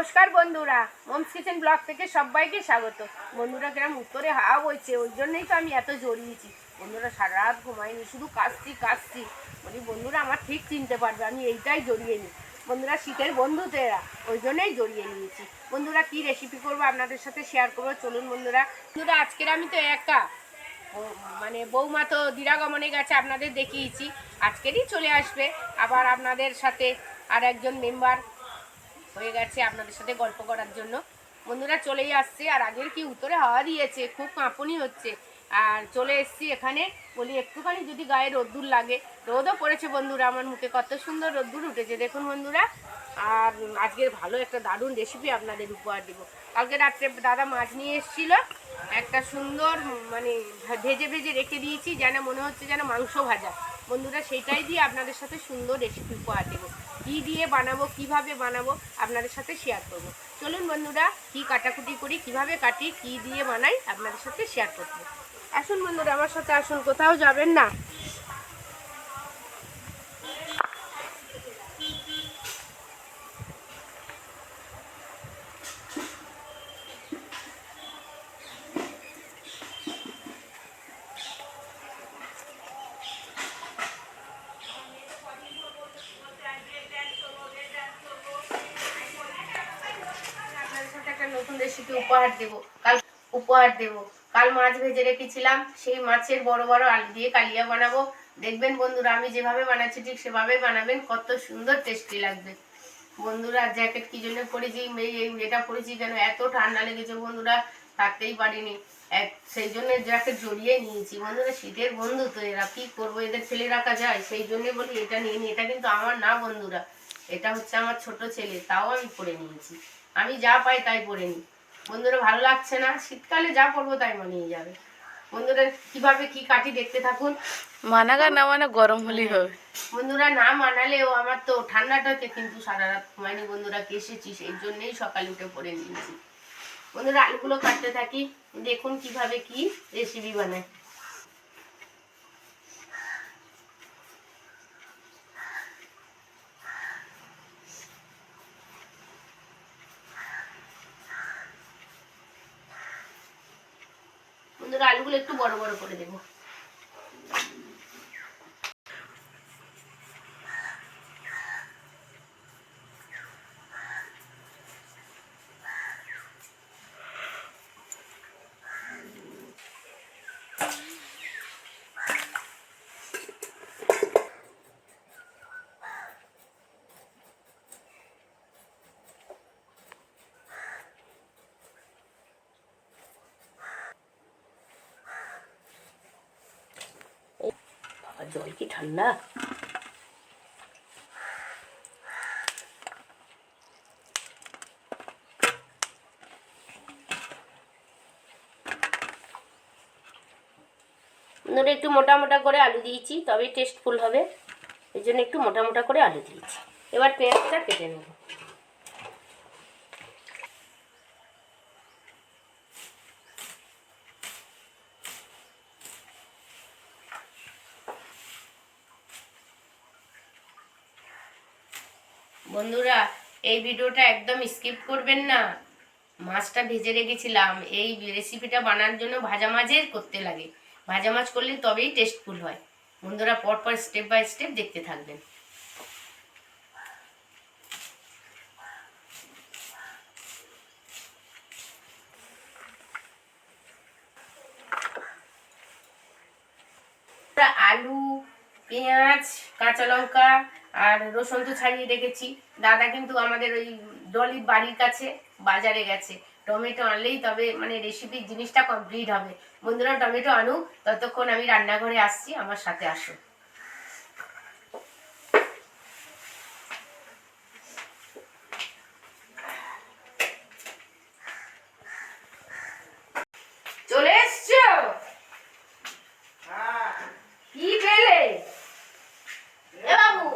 নমস্কার বন্ধুরা। Moms kitchen blog থেকে সবাইকে স্বাগত। বন্ধুরা কিরম উত্তরে হাওয়া বইছে, ওই জন্যই তো আমি এত জড়িয়েছি। বন্ধুরা সারা রাত ঘুমাইনি, শুধু কাশছি কাশছি। বলি, বন্ধুরা, আমার ঠিক চিনতে পারবে, আমি এইটাই জড়িয়ে নিই বন্ধুরা, শীতের বন্ধু তো এরা ওই জন্যই জড়িয়ে নিয়েছি। বন্ধুরা, কি রেসিপি করব আপনাদের সাথে শেয়ার করব? চলুন বন্ধুরা। বন্ধুরা, আজকের আমি তো একা। মানে বৌমা তো দিরাগমনে গেছে, আপনাদের দেখিয়েছি। আজকেরই চলে আসবে। আবার আপনাদের সাথে আর একজন মেম্বার হয়ে গেছে আপনাদের সাথে গল্প করার জন্য। বন্ধুরা চলেই আসছে, আর আগের কি উত্তরে হাওয়া দিয়েছে, খুব কাঁপুনি হচ্ছে। আর চলে এসছি এখানে। বলি, একটুখানি যদি গায়ে রোদ্দুর লাগে। রোদও পড়েছে বন্ধুরা, আমার মুখে কত সুন্দর রোদ্দুর উঠেছে। দেখুন বন্ধুরা, আর আজকের ভালো একটা দারুণ রেসিপি আপনাদের উপহার দেবো। কালকে রাত্রে দাদা মাছ নিয়ে এসেছিল, একটা সুন্দর মানে ভেজে ভেজে রেখে দিয়েছি, যেন মনে হচ্ছে যেন মাংস ভাজা। বন্ধুরা, সেটাই দিয়ে আপনাদের সাথে সুন্দর রেসিপি উপহার দেবো। কী দিয়ে বানাবো, কীভাবে বানাবো, আপনাদের সাথে শেয়ার করব। চলুন বন্ধুরা, কি কাটাকুটি করি, কীভাবে কাটি, কি দিয়ে বানাই, আপনাদের সাথে শেয়ার করব। আসুন বন্ধুরা, আমার সাথে আসুন, কোথাও যাবেন না আপনাদের সাথে একটা নতুন উপহার দেবো। কাল উপহার দেবো। কাল মাছ ভেজে রেখেছিলাম, সেই মাছের বড় বড় আলু দিয়ে কালিয়া বানাবো। দেখবেন বন্ধুরা, আমি যেভাবে বানাচ্ছি ঠিক সেভাবে বানাবেন, কত সুন্দর টেস্টি লাগবে। বন্ধুরা জ্যাকেট কি জন্য পরেছি এই এটা পরেছি কেন? এত ঠান্ডা লেগেছে বন্ধুরা, থাকতেই পারিনি। এক, সেই জন্য জ্যাকেট জড়িয়ে নিয়েছি। বন্ধুরা, শীতের বন্ধু তো এরা, কি করব, এদের ফেলে রাখা যায়। সেই জন্য বলি, এটা নিয়ে নি, এটা কিন্তু আমার না বন্ধুরা। এটা হচ্ছে আমার ছোট ছেলে, তাও আমি পরে নিয়েছি। আমি যা পাই তাই পরে নিই। বন্ধুরা ভালো লাগছে না? শীতকালে যা করব তাই মানিয়ে যাবে। বন্ধুরা কীভাবে কি কাটি দেখতে থাকুন। মানাগা না মানে গরম হলেই হবে। বন্ধুরা না মানালেও আমার তো ঠান্ডাটাতে কিন্তু সারা রাত ঘুমাইনি বন্ধুরা কেসেছি সেই জন্যেই সকালে উঠে পড়ে নিয়েছি। বন্ধুরা আলুগুলো কাটতে থাকি। দেখুন কীভাবে কি রেসিপি বানায়। আলুগুলো একটু বড় বড় করে দেবো। জল কি ঠান্ডা ধরে একটু মোটা মোটা করে আলু দিয়েছি, তবেই টেস্টফুল হবে। এই জন্য একটু মোটা মোটা করে আলু দিয়েছি। এবার পেঁয়াজটা কেটে নেব। বন্ধুরা, এই ভিডিওটা একদম স্কিপ করবেন না। মাছটা ভেজে রেখেছিলাম। এই রেসিপিটা বানার জন্য ভাজা মাছের করতে লাগে। ভাজা মাছ করলে তবেই টেস্টফুল হয়। বন্ধুরা, পরপর স্টেপ বাই স্টেপ দেখতে থাকবেন। আলু, পেঁয়াজ, কাঁচা লঙ্কা আর রসুন তো ছাড়িয়ে রেখেছি। দাদা কিন্তু আমাদের ওই ডলির বাড়ির কাছে বাজারে গেছে। টমেটো আনলেই তবে মানে রেসিপির জিনিসটা কমপ্লিট হবে। বন্ধুরা, টমেটো আনুক, ততক্ষণ আমি রান্নাঘরে আসছি, আমার সাথে আসো চলে এসছো কি পেলে এ বাবু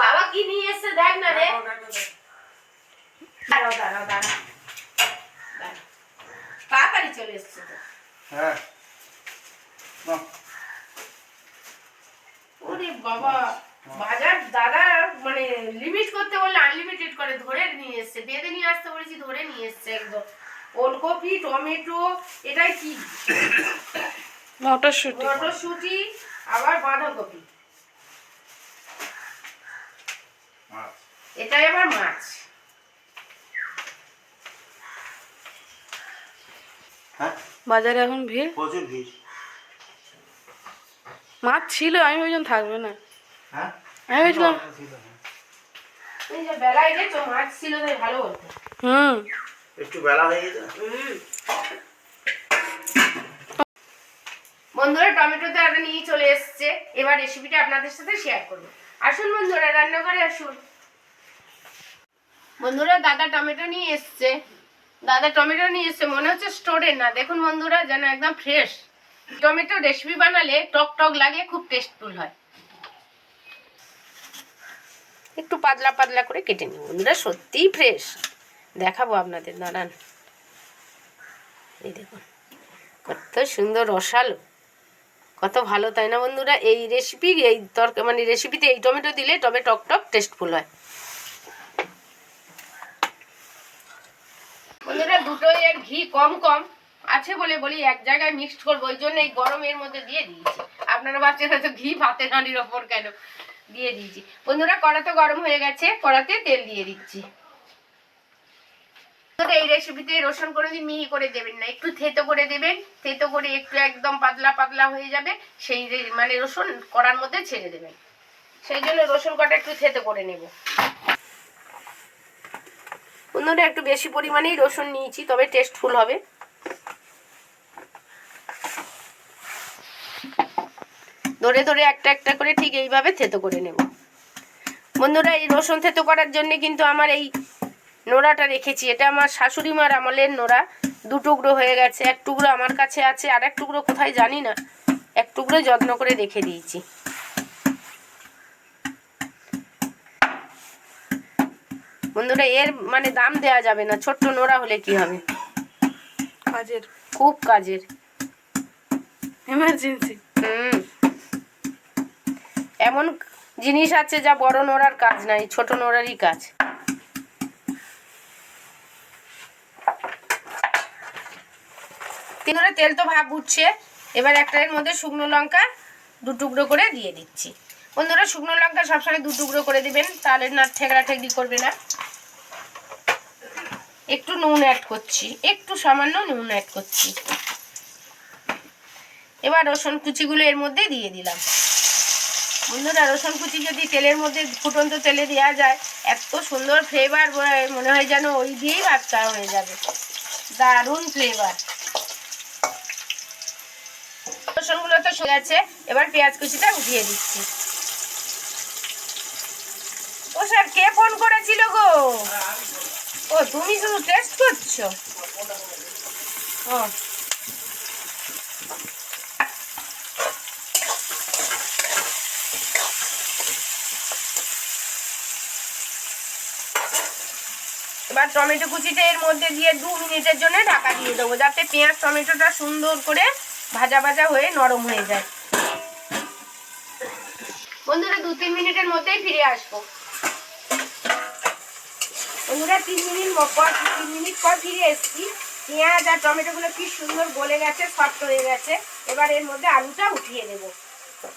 বাবা কি নিয়ে এসছে দেখ না রে দাঁড়াও দাঁড়াও দাঁড়াও। দাঁড়াও। তাড়াতাড়ি চলে এসছে তো। হ্যাঁ। ওরে বাবা বাজার দাদা মানে লিমিট করতে বললে আনলিমিটেড করে ধরে নিয়ে এসছে। বেঁধে নিয়ে আসতে বলেছি ধরে নিয়ে এসছে একদম। ওলকপি টমেটো এটাই কি? মটরশুঁটি। মটরশুঁটি আবার বাঁধাকপি। এটাই আবার মাছ। বাজারে এখন ভিড়? প্রচুর ভিড়। মাছ ছিল আমি ভেবেছিলাম থাকবে না। হ্যাঁ? আমি ভেবেছিলাম ছিল, হ্যাঁ। এই যে বেলায় গেছো মাছ ছিল তাই ভালো বলতো। হুম। একটু বেলা হয়ে গেছে। বন্ধুরা টমেটো তো একটা নিয়ে চলে এসছে। এবার রেসিপিটা আপনাদের সাথে শেয়ার করব। আসুন বন্ধুরা রান্নাঘরে আসুন। বন্ধুরা দাদা টমেটো নিয়ে এসছে। দাদা টমেটো নিয়ে এসছে, মনে হচ্ছে স্টোরের না। দেখুন বন্ধুরা, যেন একদম ফ্রেশ টমেটো রেসিপি বানালে টক টক লাগে, খুব টেস্টফুল হয়। একটু পাতলা পাতলা করে কেটে নিই বন্ধুরা, সত্যিই ফ্রেশ দেখাবো আপনাদের, দাঁড়ান। এই দেখুন, কত সুন্দর রসালো। কত ভালো, তাই না বন্ধুরা? এই রেসিপি এই তরকা মানে রেসিপিতে এই টমেটো দিলে তবে টক টক টেস্টফুল হয়। বন্ধুরা দুটো এর ঘি কম কম আছে বলে বলি, এক জায়গায় মিক্সড করব, ওই জন্য এই গরমের মধ্যে দিয়ে দিয়েছি। আপনারা ভাবছেন তো ঘি ভাতের হাঁড়ির ওপর কেন? দিয়ে দিয়েছি। বন্ধুরা কড়া তো গরম হয়ে গেছে, কড়াতে তেল দিয়ে দিচ্ছি। এই রেসিপিতে রসুন কোনোদিন মিহি করে দেবেন না, একটু থেতো করে দেবেন, থেতো করে একটু একদম পাতলা পাতলা হয়ে যাবে, সেই মানে রসুন কড়ার মধ্যে ছেড়ে দেবেন। সেই জন্য রসুন কটা একটু থেতো করে নেব। বন্ধুরা একটু বেশি পরিমাণেই রসুন নিয়েছি, তবে টেস্টফুল হবে। ধরে ধরে একটা একটা করে ঠিক এইভাবে থেতো করে নেব। বন্ধুরা, এই রসুন থেতো করার জন্য কিন্তু আমার এই নোড়াটা রেখেছি। এটা আমার শাশুড়ি মার আমলের নোড়া। দু টুকরো হয়ে গেছে, এক টুকরো আমার কাছে আছে, আর এক টুকরো কোথায় জানি না। এক টুকরো যত্ন করে রেখে দিয়েছি। বন্ধুরা এর মানে দাম দেওয়া যাবে না ছোট্ট নোড়া হলে কি হবে? কাজের। খুব কাজের। এমার্জেন্সি হুম। এমন জিনিস আছে যা বড় নোড়ার কাজ নাই ছোট নোড়ারই কাজ। তিনটে তেল তো ভাব উঠছে এবার একটা এর মধ্যে শুকনো লঙ্কা দু টুকরো করে দিয়ে দিচ্ছি। বন্ধুরা শুকনো লঙ্কা সবসময় দু টুকরো করে দিবেন তাহলে না ঠেকড়া ঠেকড়ি করবে না। একটু নুন অ্যাড করছি, একটু সামান্য নুন অ্যাড করছি। এবার রসুন কুচিগুলো এর মধ্যে দিয়ে দিলাম। বন্ধুরা, রসুন কুচি যদি তেলের মধ্যে ফুটন্ত তেলে দেওয়া যায়, এত সুন্দর ফ্লেভার মনে হয় যেন ওই দিয়েই খাওয়া হয়ে যাবে। দারুণ ফ্লেভার রসুনগুলো তো শুয়ে গেছে, এবার পেঁয়াজ কুচিটা উঠিয়ে দিচ্ছি। ও স্যার কে ফোন করেছিল গো? ও, তুমি শুধু টেস্ট করছ? ও। এবার টমেটো কুচিটা এর মধ্যে দিয়ে দু মিনিটের জন্য ঢাকা দিয়ে দেবো, যাতে পেঁয়াজ টমেটোটা সুন্দর করে ভাজা ভাজা হয়ে নরম হয়ে যায়। বন্ধুরা দু তিন মিনিটের মধ্যেই ফিরে আসব। বন্ধুরা তিন মিনিট পর তিন মিনিট পর ফিরে এসেছি। পেঁয়াজ আর টমেটোগুলো কি সুন্দর গলে গেছে সফট হয়ে গেছে। এবার এর মধ্যে আলুটা উঠিয়ে দেব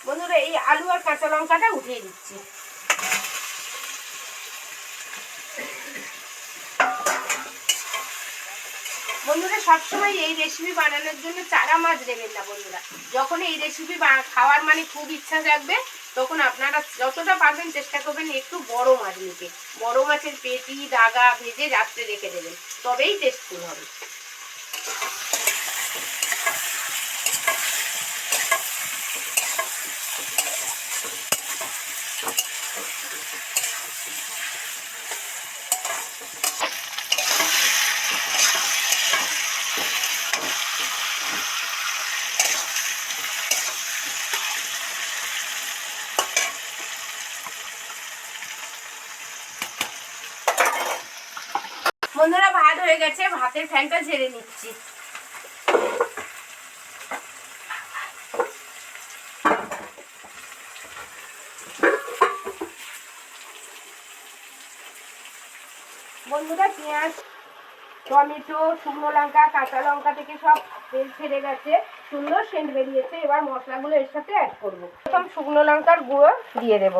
বন্ধুরা, এই আলু আর কাঁচা লঙ্কাটা উঠিয়ে দিচ্ছি। বন্ধুরা, সবসময় এই রেসিপি বানানোর জন্য চারা মাছ দেবেন না বন্ধুরা। যখন এই রেসিপি খাওয়ার মানে খুব ইচ্ছা জাগবে তখন আপনারা যতটা পারবেন চেষ্টা করবেন একটু বড় মাছ নিতে। বড় মাছের পেটি, দাগা ভেজে রাত্রে রেখে দেবেন। তবেই টেস্টফুল হবে। হাতের ফ্যানটা ঝেড়ে নিচ্ছি। বন্ধুরা, পেঁয়াজ, টমেটো, শুকনো লঙ্কা, কাঁচা লঙ্কা থেকে সব তেল ছেড়ে গেছে। সুন্দর সেন্ট বেরিয়েছে। এবার মশলাগুলো এর সাথে অ্যাড করব। প্রথম শুকনো লঙ্কার গুঁড়ো দিয়ে দেব।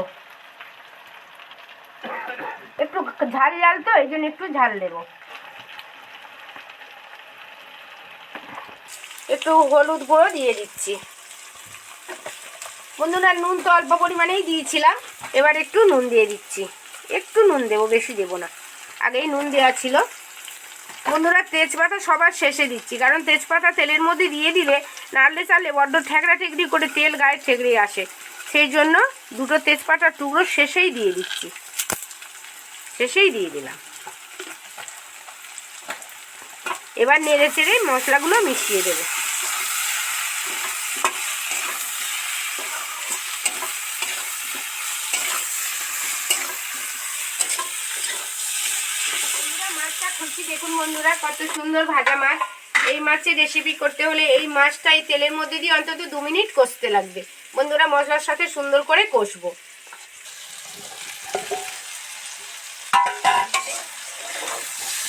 একটু ঝাল ঝাল তো, এই জন্য একটু ঝাল দেবো। একটু হলুদ গুঁড়ো দিয়ে দিচ্ছি। বন্ধুরা, নুন তো অল্প পরিমাণেই দিয়েছিলাম। এবার একটু নুন দিয়ে দিচ্ছি। একটু নুন দেবো, বেশি দেবো না। আগেই নুন দেওয়া ছিল। বন্ধুরা, তেজপাতা সবার শেষে দিচ্ছি, কারণ তেজপাতা তেলের মধ্যে দিয়ে দিলে নাড়লে চালে বড্ড ঠেকড়া ঠেকড়ি করে তেল গায়ে ঠেকড়ে আসে। সেই জন্য দুটো তেজপাতার টুকরো শেষেই দিয়ে দিচ্ছি। শেষেই দিয়ে দিলাম। এবার নেড়ে চেড়ে মশলাগুলো মিশিয়ে দেবো বন্ধুরা, মাছটা খুলছি দেখুন বন্ধুরা, কত সুন্দর ভাজা মাছ। এই মাছের রেসিপি করতে হলে এই মাছটাই তেলের মধ্যে দিয়ে অন্তত দু মিনিট কষতে লাগবে। বন্ধুরা, মশলার সাথে সুন্দর করে কষবো।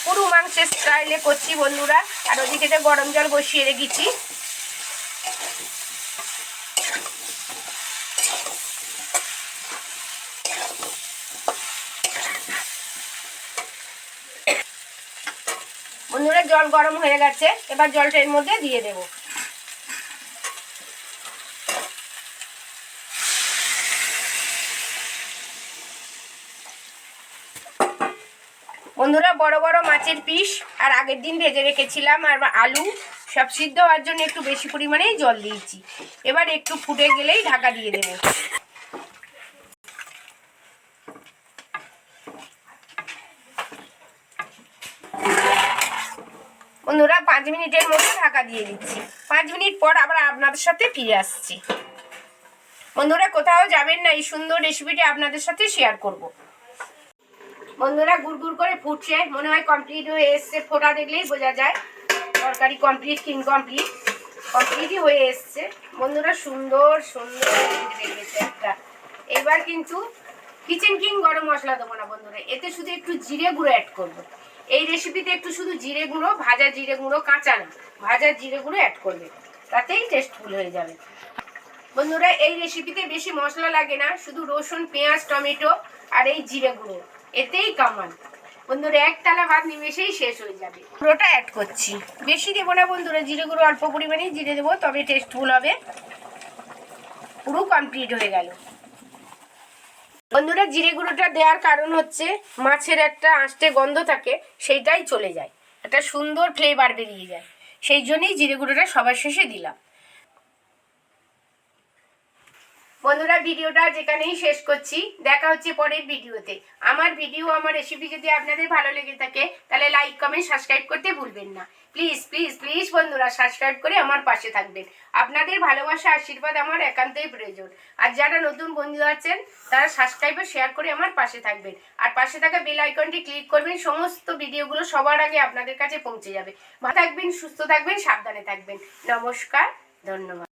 পুরো মাংসের স্টাইলে করছি বন্ধুরা, আর ওদিকে গরম জল বসিয়ে রেখেছি। বন্ধুরা জল গরম হয়ে গেছে, এবার জলটা এর মধ্যে দিয়ে দেব। বন্ধুরা, বড় বড় মাছের পিস, আর আগের দিন ভেজে রেখেছিলাম, আর আলু সব সিদ্ধ হওয়ার জন্য একটু বেশি পরিমাণেই জল দিয়েছি। এবার একটু ফুটে গেলেই ঢাকা দিয়ে দেবো বন্ধুরা পাঁচ মিনিটের মধ্যে ঢাকা দিয়ে দিচ্ছি। পাঁচ মিনিট পর আবার আপনাদের সাথে ফিরে আসছি। বন্ধুরা, কোথাও যাবেন না, এই সুন্দর রেসিপিটি আপনাদের সাথে শেয়ার করব। বন্ধুরা গুড় গুড় করে ফুটছে। মনে হয় কমপ্লিট হয়ে এসছে। ফোটা দেখলেই বোঝা যায়। তরকারি কমপ্লিট কিন কমপ্লিট কমপ্লিটই হয়ে এসছে। বন্ধুরা, সুন্দর সুন্দর একটা। এবার কিন্তু কিচেন কিং গরম মশলা দেবো না বন্ধুরা। এতে শুধু একটু জিরে গুঁড়ো অ্যাড করব। এই রেসিপিতে একটু শুধু জিরে গুঁড়ো, ভাজা জিরে গুঁড়ো, কাঁচা না ভাজা জিরে গুঁড়ো অ্যাড করবে। তাতেই টেস্টফুল হয়ে যাবে। বন্ধুরা, এই রেসিপিতে বেশি মশলা লাগে না, শুধু রসুন, পেঁয়াজ, টমেটো আর এই জিরে গুঁড়ো। এতেই কামান বন্ধুরা, এক তালা ভাত নিমেষেই শেষ হয়ে যাবে। গুঁড়োটা অ্যাড করছি। বেশি দেবো না বন্ধুরা, জিরে গুঁড়ো অল্প পরিমাণেই জিরে দেবো, তবে টেস্টফুল হবে। পুরো কমপ্লিট হয়ে গেল। বন্ধুরা জিরে গুঁড়োটা দেওয়ার কারণ হচ্ছে মাছের একটা আঁশটে গন্ধ থাকে, সেইটাই চলে যায়। একটা সুন্দর ফ্লেভার বেরিয়ে যায়। সেই জন্যই জিরে গুঁড়োটা সবার শেষে দিলাম। বন্ধুরা, ভিডিওটা যেখানেই শেষ করছি, দেখা হচ্ছে পরের ভিডিওতে। আমার ভিডিও, আমার রেসিপি যদি আপনাদের ভালো লেগে থাকে, তাহলে লাইক কমেন্ট সাবস্ক্রাইব করতে ভুলবেন না। প্লিজ প্লিজ প্লিজ বন্ধুরা সাবস্ক্রাইব করে আমার পাশে থাকবেন। আপনাদের ভালোবাসা, আশীর্বাদ আমার একান্তই প্রয়োজন। আর যারা নতুন বন্ধু আছেন, তারা সাবস্ক্রাইব শেয়ার করে আমার পাশে থাকবেন। আর পাশে থাকা বেল আইকনটি ক্লিক করবেন, সমস্ত ভিডিওগুলো সবার আগে আপনাদের কাছে পৌঁছে যাবে। ভালো থাকবেন, সুস্থ থাকবেন, সাবধানে থাকবেন। নমস্কার, ধন্যবাদ।